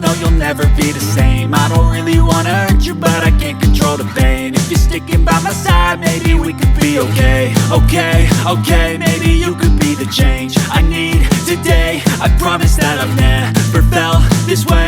no you'll never be the same. I don't really wanna hurt you but I can't control the pain. If you're sticking by my side, maybe we could be okay. Okay, okay, maybe you could be the change I need today. I promise that I've never felt this way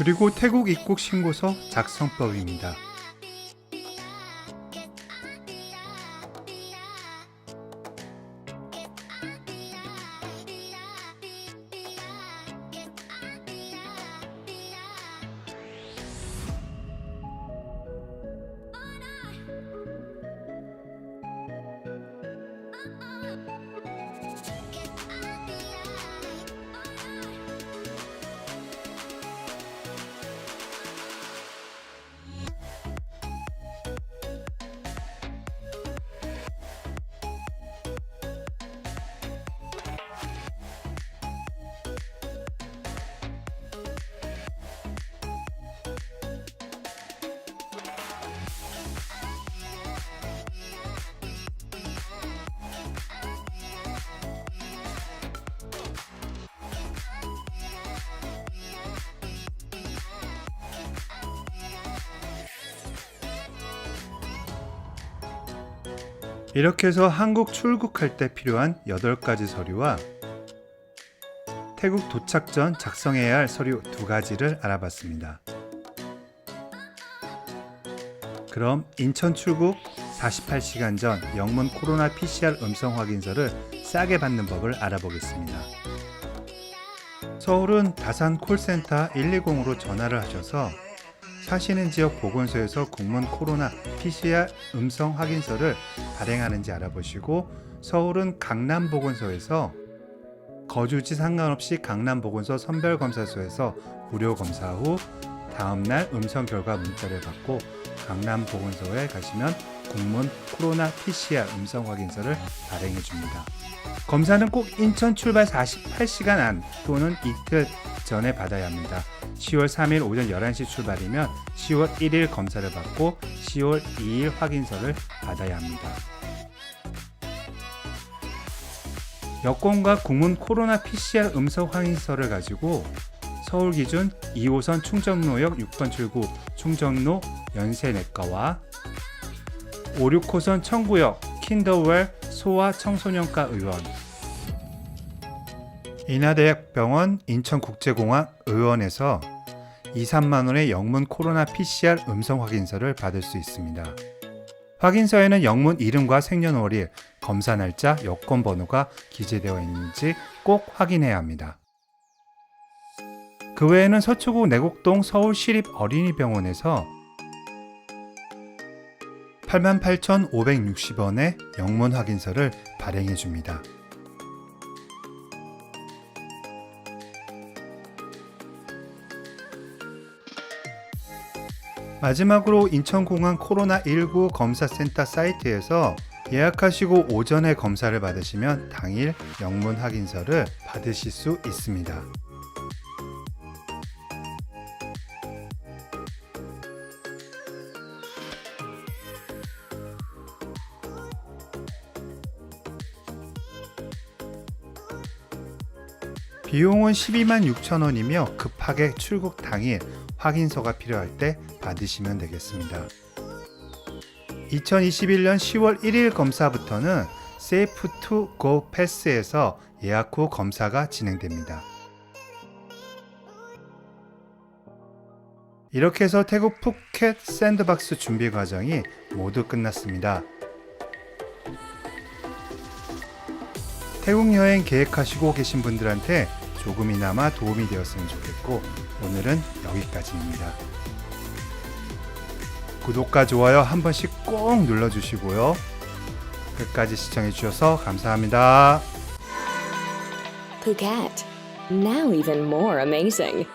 그리고 태국 입국 신고서 작성법입니다. 이렇게 해서 한국 출국할 때 필요한 8가지 서류와 태국 도착 전 작성해야 할 서류 두 가지를 알아봤습니다. 그럼 인천 출국 48시간 전 영문 코로나 PCR 음성 확인서를 싸게 받는 법을 알아보겠습니다. 서울은 다산 콜센터 120으로 전화를 하셔서 사시는 지역 보건소에서 국문 코로나 PCR 음성 확인서를 발행하는지 알아보시고 서울은 강남 보건소에서 거주지 상관없이 강남 보건소 선별 검사소에서 무료 검사 후 다음 날 음성 결과 문자를 받고 강남 보건소에 가시면 국문 코로나 PCR 음성 확인서를 발행해 줍니다. 검사는 꼭 인천 출발 48시간 안 또는 이틀 전에 받아야 합니다. 10월 3일 오전 11시 출발이면 10월 1일 검사를 받고 10월 2일 확인서를 받아야 합니다. 여권과 국문 코로나 PCR 음성 확인서를 가지고 서울 기준 2호선 충정로역 6번 출구 충정로 연세내과와 5, 6호선 청구역 킨더웰 소아 청소년과 의원 인하대학병원 인천국제공항 의원에서 2, 3만 원의 영문 코로나 PCR 음성 확인서를 받을 수 있습니다. 확인서에는 영문 이름과 생년월일, 검사 날짜, 여권 번호가 기재되어 있는지 꼭 확인해야 합니다. 그 외에는 서초구 내곡동 서울시립어린이병원에서 88,560원의 영문 확인서를 발행해 줍니다. 마지막으로 인천공항 코로나19 검사센터 사이트에서 예약하시고 오전에 검사를 받으시면 당일 영문 확인서를 받으실 수 있습니다. 비용은 12만 6천 원이며 급하게 출국 당일 확인서가 필요할 때 받으시면 되겠습니다. 2021년 10월 1일 검사부터는 Safe to Go 패스에서 예약 후 검사가 진행됩니다. 이렇게 해서 태국 푸켓 샌드박스 준비 과정이 모두 끝났습니다. 태국 여행 계획하시고 계신 분들한테 조금이나마 도움이 되었으면 좋겠고 오늘은 여기까지입니다. 구독과 좋아요 한 번씩 꼭 눌러주시고요. 끝까지 시청해 주셔서 감사합니다. Phuket. Now even more amazing.